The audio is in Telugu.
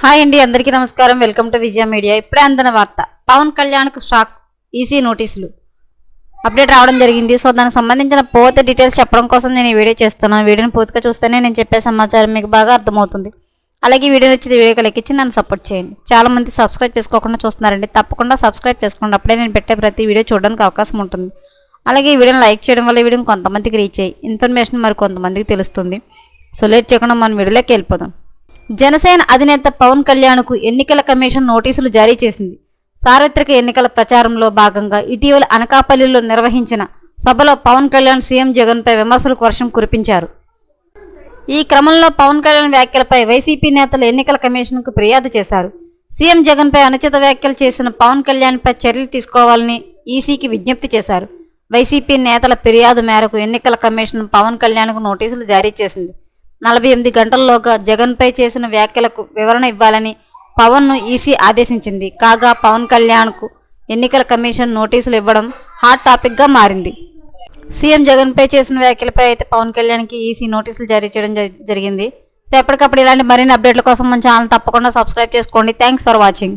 హాయ్ అండి అందరికీ నమస్కారం. Welcome to Vijaya media. ఇప్పుడే అందిన వార్త. పవన్ కళ్యాణ్కు షాక్ ఈసీ నోటీసులు. అప్డేట్ రావడం జరిగింది. సో దానికి సంబంధించిన పూర్తి డీటెయిల్స్ చెప్పడం కోసం నేను ఈ వీడియో చేస్తున్నాను. వీడియోని పూర్తిగా చూస్తేనే నేను చెప్పే సమాచారం మీకు బాగా అర్థమవుతుంది. అలాగే వీడియో నచ్చింది వీడియోకి లెక్కించి నన్ను సపోర్ట్ చేయండి. చాలా మంది సబ్స్క్రైబ్ చేసుకోకుండా చూస్తున్నారండి. తప్పకుండా సబ్స్క్రైబ్ చేసుకోండి. అప్పుడే నేను పెట్టే ప్రతి వీడియో చూడడానికి అవకాశం ఉంటుంది. అలాగే ఈ వీడియోని లైక్ చేయడం వల్ల వీడియోని కొంతమందికి రీచ్ అయ్యి ఇన్ఫర్మేషన్ మరి కొంతమందికి తెలుస్తుంది. సో లేట్ చేయకుండా మనం వీడియోలోకి వెళ్ళిపోదాం. జనసేన అధినేత పవన్ కళ్యాణ్కు ఎన్నికల కమిషన్ నోటీసులు జారీ చేసింది. సార్వత్రిక ఎన్నికల ప్రచారంలో భాగంగా ఇటీవల అనకాపల్లిలో నిర్వహించిన సభలో పవన్ కళ్యాణ్ సీఎం జగన్పై విమర్శలకు వర్షం కురిపించారు. ఈ క్రమంలో పవన్ కళ్యాణ్ వ్యాఖ్యలపై వైసీపీ నేతలు ఎన్నికల కమిషన్కు ఫిర్యాదు చేశారు. సీఎం జగన్పై అనుచిత వ్యాఖ్యలు చేసిన పవన్ కళ్యాణ్పై చర్యలు తీసుకోవాలని ఈసీకి విజ్ఞప్తి చేశారు. వైసీపీ నేతల ఫిర్యాదు మేరకు ఎన్నికల కమిషన్ పవన్ కళ్యాణ్కు నోటీసులు జారీ చేసింది. నలభై ఎనిమిది గంటల్లోగా జగన్పై చేసిన వ్యాఖ్యలకు వివరణ ఇవ్వాలని పవన్ను ఈసీ ఆదేశించింది. కాగా పవన్ కళ్యాణ్కు ఎన్నికల కమిషన్ నోటీసులు ఇవ్వడం హాట్ టాపిక్గా మారింది. సీఎం జగన్పై చేసిన వ్యాఖ్యలపై అయితే పవన్ కళ్యాణ్కి ఈసీ నోటీసులు జారీ చేయడం జరిగింది. సో ఎప్పటికప్పుడు ఇలాంటి మరిన్ని అప్డేట్ల కోసం మన ఛానల్ తప్పకుండా సబ్స్క్రైబ్ చేసుకోండి. Thanks for watching.